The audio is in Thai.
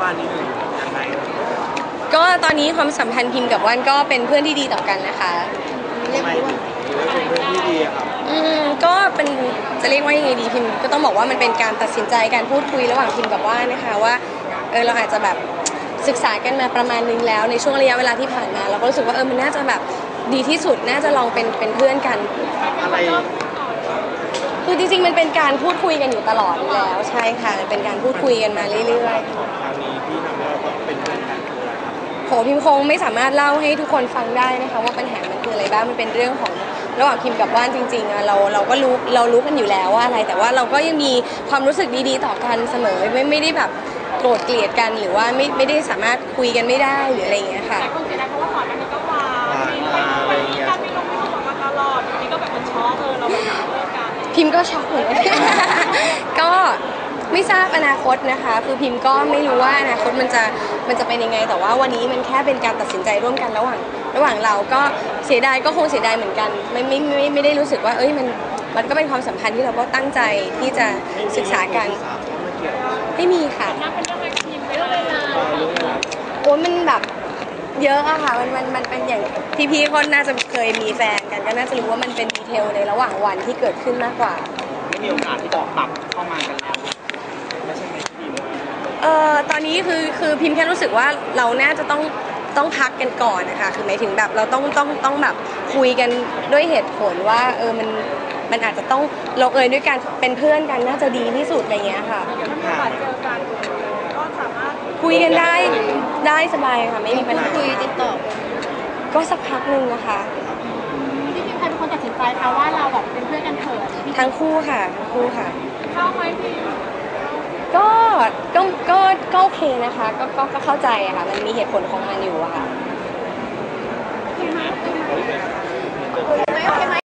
ว่านนี่คือยังไงก็ตอนนี้ความสัมพันธ์พิมพ์กับว่านก็เป็นเพื่อนที่ดีต่อกันนะคะทำไมถึงเป็นเพื่อนที่ดีอะครับอืมก็เป็นจะเรียกว่ายังไงดีพิมก็ต้องบอกว่ามันเป็นการตัดสินใจการพูดคุยระหว่างพิมกับว่านนะคะว่าเออเราอาจจะแบบศึกษากันมาประมาณนึงแล้วในช่วงระยะเวลาที่ผ่านมาเราก็รู้สึกว่าเออมันน่าจะแบบดีที่สุดน่าจะลองเป็นเป็นเพื่อนกัน อะไรคือจริงๆมันเป็นการพูดคุยกันอยู่ตลอดอยู่แล้วใช่ค่ะเป็นการพูดคุยกันมาเรื่อยๆของคราวนี้ พิมคงไม่สามารถเล่าให้ทุกคนฟังได้นะคะว่าปัญหามันคืออะไรบ้างมันเป็นเรื่องของระหว่างพิมกับว่านจริงๆอะเราเราก็รู้เรารู้กันอยู่แล้วว่าอะไร แต่ว่าเราก็ยังมีความรู้สึกดีๆต่อกันเสมอไม่ไม่ได้แบบโกรธเกลียดกันหรือว่าไม่ไม่ได้สามารถคุยกันไม่ได้หรืออะไรอย่างเงี้ยค่ะ แต่คนเสียดายเพราะว่าก่อนหน้านี้ก็วางมีไปนู่นไปนี่กันไม่ลงไม่ลงมาตลอดอยู่นี้ก็แบบมันช็อกเออเราแบบเลิกกัน พิมพ์ก็ช็อกเหมือนกัน ก็ ไม่ทราบอนาคตนะคะ คือพิมพ์ก็ไม่รู้ว่าอนาคตมันจะมันจะเป็นยังไง แต่ว่าวันนี้มันแค่เป็นการตัดสินใจร่วมกันระหว่าง ระหว่างเราก็เสียดายก็คงเสียดายเหมือนกัน ไม่ไม่ไม่ไม่ได้รู้สึกว่า เอ้ยมันมันก็เป็นความสัมพันธ์ที่เราก็ตั้งใจที่จะศึกษากันสาวเข้ามาเกี่ยวไม่มีค่ะเป็นเรื่องอะไรกับทีมไปเลยนะเรื่องอะไรโอ้ยมันแบบเยอะอะค่ะ มันมันมันเป็นอย่างพี่ๆเขาน่าจะเคยมีแฟนกันก็น่าจะรู้ว่ามันเป็นดีเทลในระหว่างวันที่เกิดขึ้นมากกว่า ไม่มีโอกาสที่จะปรับเข้ามากันแล้วไม่ใช่ไหมพี่ เอ่อ ตอนนี้คือคือพิมพ์แค่รู้สึกว่าเราน่าจะต้องต้องพักกันก่อนนะคะคือหมายถึงแบบเราต้องต้องต้องแบบคุยกันด้วยเหตุผลว่าเออมันมันอาจจะต้องลงเอยด้วยการเป็นเพื่อนกันน่าจะดีที่สุดอะไรเงี้ยค่ะเดี๋ยวถ้ามีโอกาสเจอกันก็สามารถคุยกันได้ได้สบายค่ะไม่มีปัญหาคุยติดต่อ ก็สักพักหนึ่งนะคะพี่พิมใครเป็นคนตัดสินใจคะว่าเราแบบเป็นเพื่อนกันเถิดทั้งคู่ค่ะทั้งคู่ค่ะเข้าไหมพี่ ก็ก็ก็โอเคนะคะ ก็ก็ก็เข้าใจอะค่ะ มันมีเหตุผลของมันอยู่อะค่ะ